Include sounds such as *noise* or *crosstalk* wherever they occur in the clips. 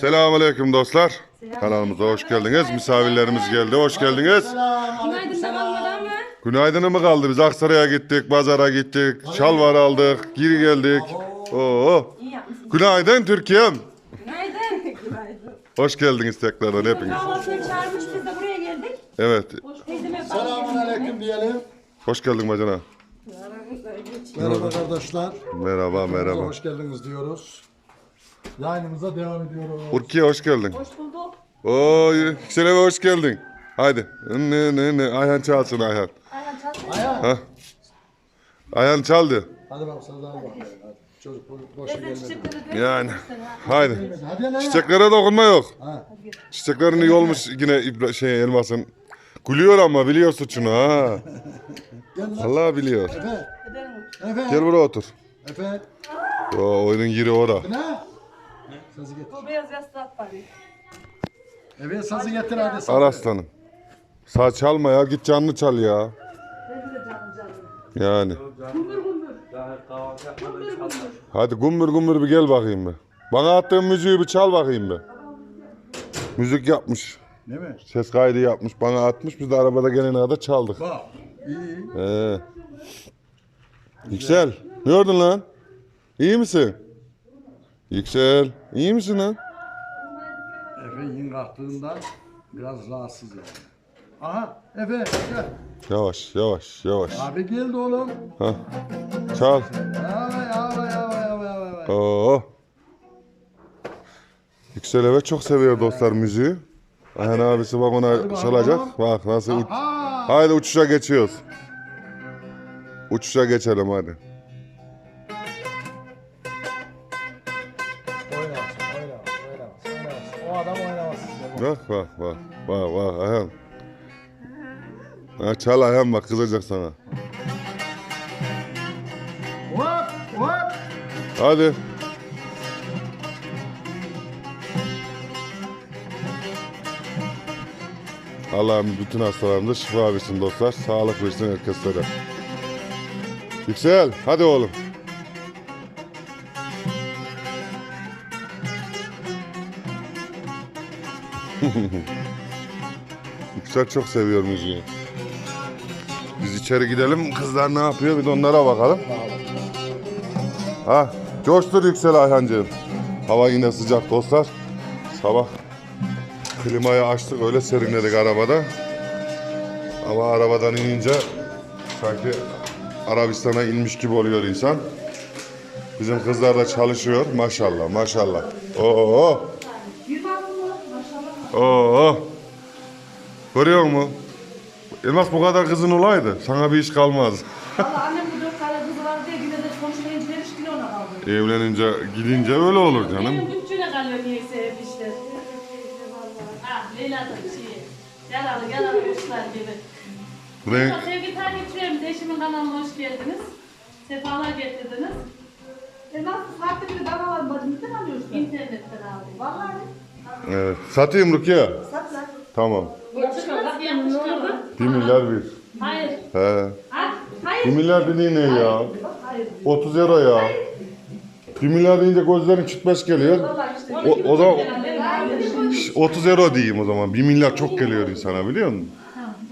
Selamünaleyküm dostlar. Kanalımıza hoş geldiniz. Misafirlerimiz geldi. Hoş geldiniz. Günaydın kalmadan mı? Günaydın mı kaldı? Biz Aksaray'a gittik, pazara gittik, şalvar aldık, geri geldik. Oo. İyi yapmışsın. Günaydın Türkiye'm. Günaydın. *laughs* Günaydın. Hoş geldiniz tekrardan hepiniz. Kahvaltıya çağırmış biz de buraya geldik. Evet. Teyzeme Selamun aleyküm diyelim. Hoş geldin bacana. Merhaba kardeşler. Merhaba, merhaba. Hoş geldiniz diyoruz. Yayınımıza devam ediyoruz. Urkiye hoş geldin. Hoş bulduk. Oo, Yüksel'e hoş geldin. Haydi. Ne ne ne Ayhan çalsın Ayhan. Ayhan çalsın. Aya. Ha. Ayhan çaldı. Hadi bak sen daha bak. Çocuk bo- boşa gelmedi. Yani. Haydi. Çiçeklere dokunma yok. Ha. Çiçeklerini yolmuş yine İbra şey elmasın. Gülüyor ama biliyor suçunu ha. Allah biliyor. Efe. Efe. Gel buraya otur. Efe. O oyunun yeri ora. Ne? Sazı getir. Bu beyaz yastığı at bari. Efe sazı getir hadi. sazı. Al aslanım. Sağ çalma ya git canlı çal ya. Yani. Gümbür gümbür. Gümbür gümbür. Hadi gumbur gumbur bir gel bakayım bir. Bana attığın müziği bir çal bakayım bir. Müzik yapmış. Değil mi? Ses kaydı yapmış. Bana atmış. Biz de arabada gelene kadar çaldık. Bak. İyi. Ee. Yüksel. Ne gördün lan? İyi misin? Yüksel. iyi misin lan? Efe yeni kalktığından biraz rahatsız yani. Aha Efe gel. Yavaş yavaş yavaş. Abi geldi oğlum. Ha. Çal. Yava yava yava yava yava. Oo. Yüksel evet çok seviyor dostlar müziği. Ayhan abisi bak ona çalacak. Bak nasıl uç. Aha. Haydi uçuşa geçiyoruz. Uçuşa geçelim hadi. O adam oynamaz. Bak bak bak. Bak bak Ayhan. Ha, çal Ayhan bak kızacak sana. Hop hop. Hadi. Allah'ım bütün hastalarımıza şifa versin dostlar. Sağlık versin herkeslere. Yüksel, hadi oğlum. *laughs* Yüksel çok seviyor müziği. Biz içeri gidelim. Kızlar ne yapıyor? Bir de onlara bakalım. Ha, coştur Yüksel Ayhancığım. Hava yine sıcak dostlar. Sabah klimayı açtık öyle serinledik arabada. Ama arabadan inince sanki Arabistan'a inmiş gibi oluyor insan. Bizim kızlar da çalışıyor maşallah maşallah. Oo. Bir baktım mı? Maşallah. Oo. Görüyor musun? Elmas bu kadar kızın olaydı. Sana bir iş kalmaz. Valla annem bu dört tane kızı var diye yine de konuşmayınca iş yine ona kaldı. Evlenince gidince öyle olur canım. Benim bütçüne kalıyor niyeyse hep işte. Ah Leyla da şey. Yaralı yaralı kuşlar gibi. Renk, Sevgili takipçilerimiz eşimin kanalına hoş geldiniz. Sefalar getirdiniz. E nasıl saatte bir dana var bacım? Ne alıyorsun? İnternetten aldım. Vallahi. Evet. Satayım Rukiye. Sat lan. Tamam. Yapıştırdı, yapıştırdı. 1 milyar bir. Hayır. He. 1 hayır. milyar dediğin ne ya? Hayır. 30 euro ya. 1 milyar deyince gözlerin çıtmaz geliyor. O, o zaman Şş, 30 euro diyeyim o zaman. 1 milyar çok geliyor insana biliyor musun?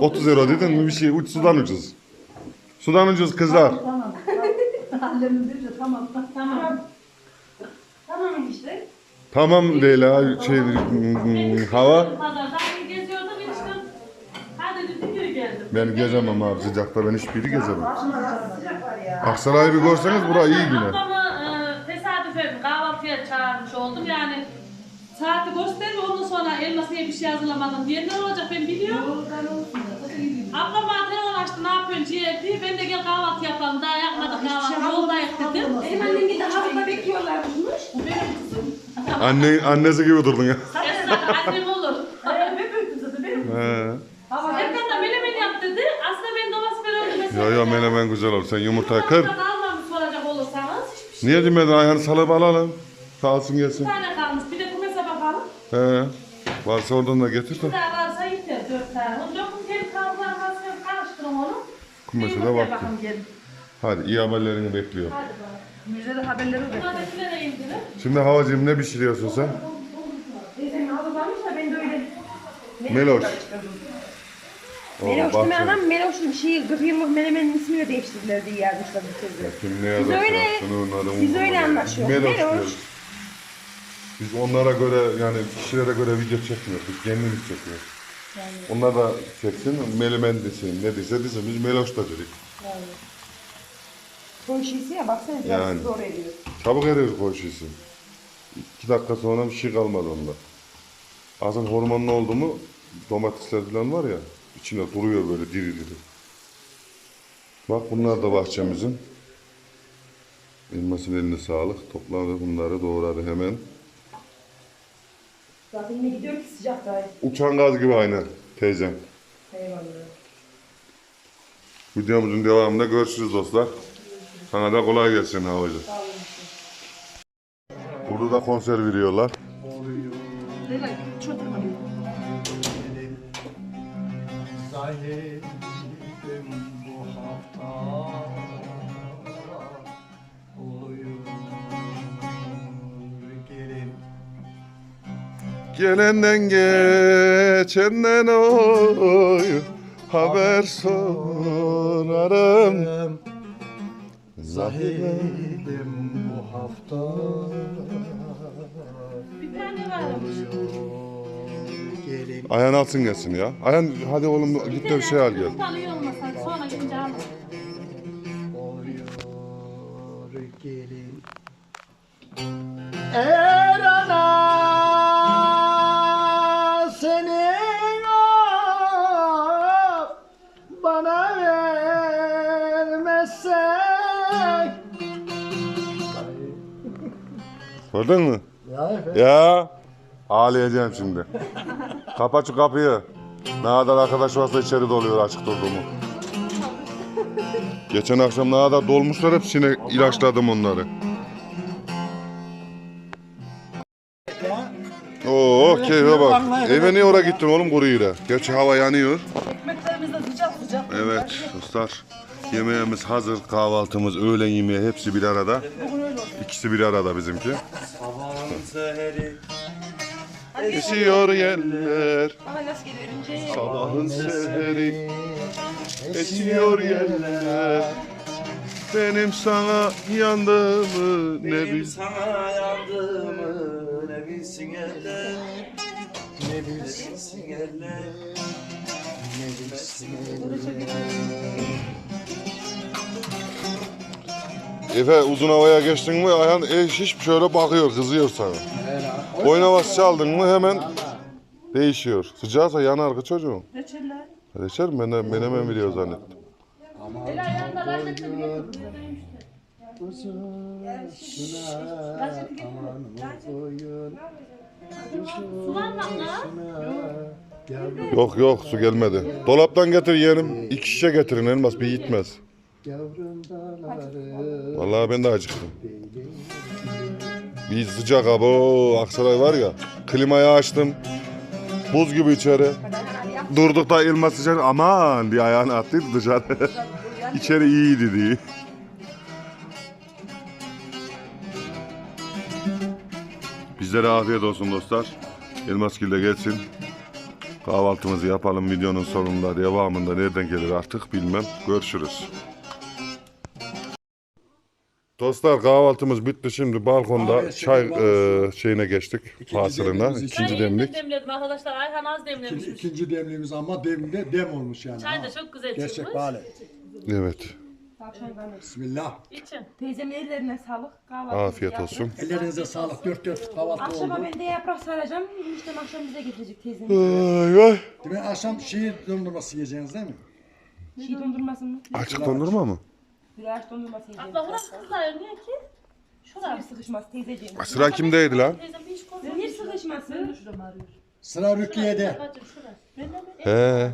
30 euro dedin mi bir şey uç sudan ucuz. Sudan ucuz kızlar. Tamam. Tamam. Tamam. Tamam işte. Tamam Leyla şey hmm, hava. Pazarda geziyordum eniştem. Hadi dedi geri geldim. Ben gezemem abi sıcakta ben hiçbiri gezemem. Aksaray'ı bir görseniz bura iyi güne. Ablamı e, tesadüfen kahvaltıya çağırmış oldum yani. Saati gösterme ondan sonra elmasıya bir şey hazırlamadım diye ne olacak ben biliyorum. Ablam bana telefon açtı ne yapıyorsun ciğer diye. Ben de gel kahvaltı yapalım daha yapmadık kahvaltı yoldayız dedim. Benim annem gidip hafta Anne, annesi gibi durdun ya. Esra annem olur. Ne büyüktü zaten benim. He. Erkan da menemen yap dedi. Aslında ben domates böyle mesela. Yo yo menemen güzel olur. Sen yumurtayı kır. Almamış soracak olursanız. Hiçbir şey. Niye demedin ayağını salıp alalım. Sağ olsun gelsin. Bir tane kalmış. Bir de kumese bakalım. He. Varsa oradan da getir de. Bir daha varsa yeter dört tane. O dokun kendi kaldılar kalsın karıştırın onu. Kumese Bir de baktım. bakalım gelin. Hadi iyi haberlerini bekliyor. Hadi. Müjdeli haberleri bekliyoruz. Şimdi havacığım ne pişiriyorsun sen? Teyzemin hazırlanmış da ben de öyle. Meloş. Oo, Meloş bahçe. demeyen adam Meloş'un şeyi 40 yıllık menemenin ismini değiştirdiler diye yazmışlar bu sözü. Kim ne yazar? öyle- siz öyle anlaşıyorsunuz. Meloş Meloş. Biz onlara göre yani kişilere göre video çekmiyoruz. Biz kendimiz çekiyoruz. Onlar da çeksin, melemen desin, ne dese desin. Biz meloş da dedik. Son şeysi ya baksana Yani. yani. zor ediyor. Çabuk eriyor koşusu. İki dakika sonra bir şey kalmadı onda. Aslında hormonlu oldu mu domatesler falan var ya içinde duruyor böyle diri diri. Bak bunlar da bahçemizin. Elmasın eline sağlık. Topladı bunları doğradı hemen. Zaten ne gidiyor ki sıcakta. Uçan gaz gibi aynen teyzem. Eyvallah. Videomuzun devamında görüşürüz dostlar. Sana da kolay gelsin havacı. Burada da konser veriyorlar. Gelenden geçenden oy haber sorarım. Zahidem bu hafta Bir tane varmış. Gelin Ayhan alsın gelsin ya. Ayhan hadi oğlum git de bir şey al gel. Yumurtalı olmasa sonra gidince alırım. oluyor gelin Eğer ana senin o bana vermezsek Gördün mü? Ya efendim. Ya ağlayacağım şimdi. Kapat şu kapıyı. Ne kadar arkadaş varsa içeri doluyor açık durduğumu. Geçen akşam ne kadar dolmuşlar hepsine ilaçladım onları. Oo keyfe bak. Eve niye oraya gittin oğlum kuru yere? Gerçi hava yanıyor. Ekmeklerimiz de sıcak sıcak. Evet dostlar. Yemeğimiz hazır. Kahvaltımız, öğlen yemeği hepsi bir arada. İkisi bir arada bizimki. Esiyor yeller. Bana nasıl geliyor önce? Sabahın seheri esiyor yeller. Benim sana yandığımı ne bil. sana yandığımı ne bilsin eller Ne bilsin eller Efe uzun havaya geçtin mi Ayhan eş hiç şöyle bakıyor kızıyor sana. Oynavaz çaldın mı hemen değişiyor. Sıcaksa yanar kız çocuğum. Reçeller. Reçel mi? Ben de menemen biliyor zannettim. El lan. Yok yok su gelmedi. Dolaptan getir yeğenim. İki şişe getirin elmas bir gitmez. Vallahi ben de acıktım. Bir sıcak abo Aksaray var ya. Klimayı açtım. Buz gibi içeri. Durduk da elmas sıcak aman diye ayağını attıydı dışarı. *laughs* içeri iyiydi diye. Bizlere afiyet olsun dostlar. Elmas de gelsin. Kahvaltımızı yapalım videonun sonunda devamında nereden gelir artık bilmem. Görüşürüz. Dostlar kahvaltımız bitti şimdi balkonda Abi, çay e, şeyine geçtik fasılına demliğimiz ikinci Ben yeniden demledim arkadaşlar. Ayhan az demlemiş. İkinci, ikinci demliğimiz ama demde dem olmuş yani. Çay ha. da çok güzel Gerçek çıkmış. bale. Evet Bismillah. İçin. Teyzemin ellerine sağlık. Kahvaltı afiyet olsun. Ellerinize sağlık. Dört dört kahvaltı Akşama oldu. ben de yaprak saracağım. İşte akşam bize getirecek teyzem. Ay, ay. Değil mi? Akşam şiir dondurması yiyeceğiniz değil mi? Şey dondurması mı? Açık dondurma mı? Gülaç dondurması yiyeceğim. Abla burası kızlar niye ki? Şurada. Bir sıkışmaz teyzeciğim. Sıra kimdeydi lan? Teyzem bir iş koydu. Bir sıkışması. Sıra Rukiye'de. Bacım şurada. He.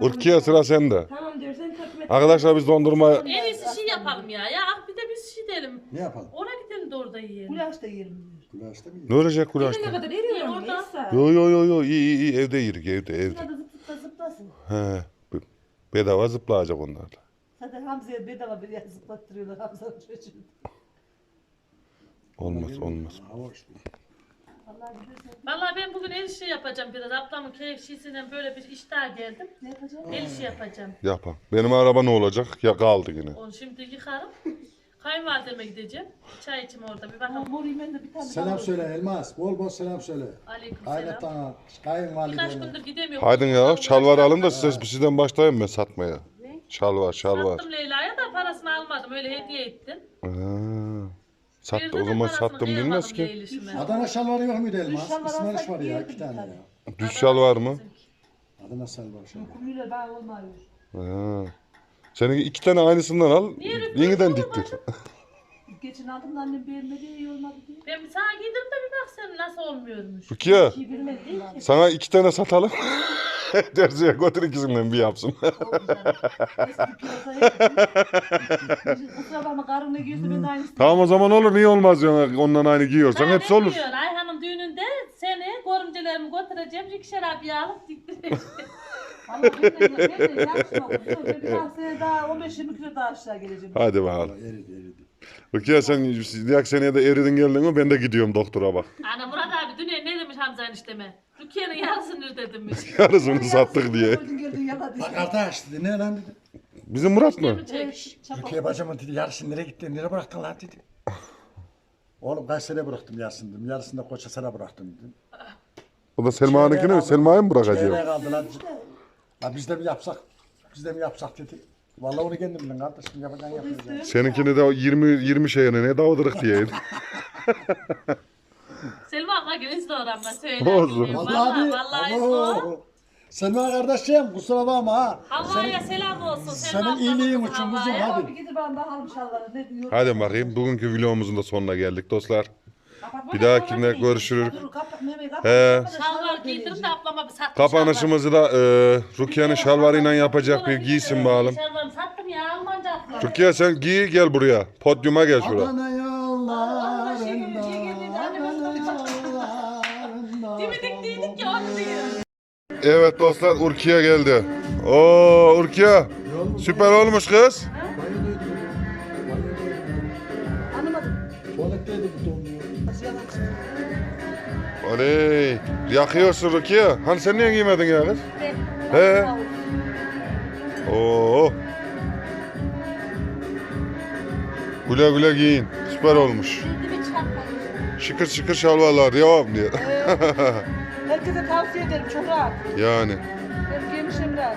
Urkiye sıra sende. Tamam diyor sen takip et. Arkadaşlar biz dondurma En iyisi şey yapalım ya. Ya bir de biz şey diyelim. Ne yapalım? Ona gidelim de orada yiyelim. Gulaş da yerim. Kulaşta mı ne olacak Ne kulaşta? kadar eriyorum Orada. Neyse. Yo yo yo yo iyi iyi iyi evde yerik evde evde. Hadi zıpla zıplasın. He. be- Bedava zıplayacak onlar da. Zaten Hamza'ya bedava bir yer zıplattırıyorlar Hamza'nın çocuğunu. Olmaz olmaz. Hava işte. Vallahi ben bugün el işi yapacağım biraz. Ablamın keyifçisinden böyle bir iştah geldim. ne yapacağım? El işi yapacağım. Yapam. Benim araba ne olacak? Ya kaldı yine. Onu şimdi yıkarım. Kayınvalideme gideceğim. Çay içim orada bir bakalım. Mor yemen de bir tane Selam söyle Elmas. Bol bol selam söyle. Aleyküm selam. Kaynatana, Birkaç kayınvalidene. gündür gidemiyorum. Haydın ya başlattım. alın da size sizden başlayayım ben satmaya. Şalvar şalvar. Sattım Leyla'ya da parasını almadım. Öyle hediye ettim. Ha. Sattı o zaman sattım bilmez ki. Adana şalvarı yok muydu Elmas? şalvar İsmail alsak var ya iki tane tane. ya. Düz şalvar mı? Adana şalvar şalvar. Kumuyla bağ olmuyor. Ha. Senin iki tane aynısından al. Niye rütbe Yeniden diktir. *laughs* Geçen aldım da annem beğenmedi iyi olmadı diye. Ben sana giydim de bir bak sen nasıl olmuyormuş. Rukiye Şey bilmedi değil ki. sana iki tane satalım. *laughs* Terziye götür ikisinden bir yapsın. Eski piyasa hep. *laughs* Kusura bakma karın ne giyiyorsa ben de aynısını. tamam o zaman olur niye olmaz ya ondan aynı giyiyorsan Daha hepsi ne olur. diyor? Ayhan'ın düğününde seni görümcelerimi götüreceğim. İkişer abi alıp diktireceğim. *laughs* Valla ben de. Ben bir daha sene daha 15-20 kilo daha aşağı geleceğim. Hadi bakalım. Eridi eridi. Rukiye sen diğer seneye de eridin geldin mi ben de gidiyorum doktora bak. Ana Murat abi dünya ne demiş Hamza enişteme? Rukiye'nin *laughs* yarısını demiş. Yarısını sattık diye. Koydun geldin yala diye. Bak kardeş dedi ne lan dedi. Bizim Murat mı? Türkiye bacımın dedi yarısını nereye gitti nereye bıraktın lan dedi. Oğlum Kayseri'ye bıraktım yarısını dedim. Yarısını da Koçasar'a bıraktım dedim. O da Selma'nınkini mi? Selma'ya mı Çeyreğe bırakacağım? kaldı lan. Ha biz de mi yapsak? Biz de mi yapsak dedi. Vallahi onu kendim bildim kardeşim yapacağın yapacağın. Seninkini de 20 20 şeyine ne davuduruk diye. *laughs* Selma abla gibi Instagram'da söyle. Olsun. Vallahi Vallahi vallahi. Oo. Selma kardeşim kusura bakma ha. Havva'ya selam olsun. Selma senin iyiliğin ablamızın için kuzum, Havva'ya. hadi. Abi gidip bana bakalım şalvarı ne diyor. Hadi bakayım bugünkü vlogumuzun da sonuna geldik dostlar. Bir dahakinde görüşürüz. He. Şalvar geleceğim. giydirim de ablama bir sattım. Kapanışımızı da e, Rukiye'nin şalvarıyla yapacak bir giysin bakalım. Şalvarımı sattım ya Almanca atlar. Rukiye sen giy gel buraya. Podyuma gel şuraya. Adana şey. Demedik ya onu diyor. Evet dostlar Urkiye geldi. Oo Urkiye. Süper olmuş kız. Oley. Yakıyorsun Rukiye. Hani sen niye giymedin ya kız? He. Oo. Güle güle giyin. Süper olmuş. Şıkır şıkır şalvarlar devam diye. Herkese tavsiye ederim çok rahat. yani. Hem giymiş hem rahat.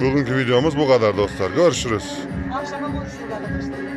Bugünkü videomuz bu kadar dostlar. Görüşürüz. Akşama konuşuruz arkadaşlar.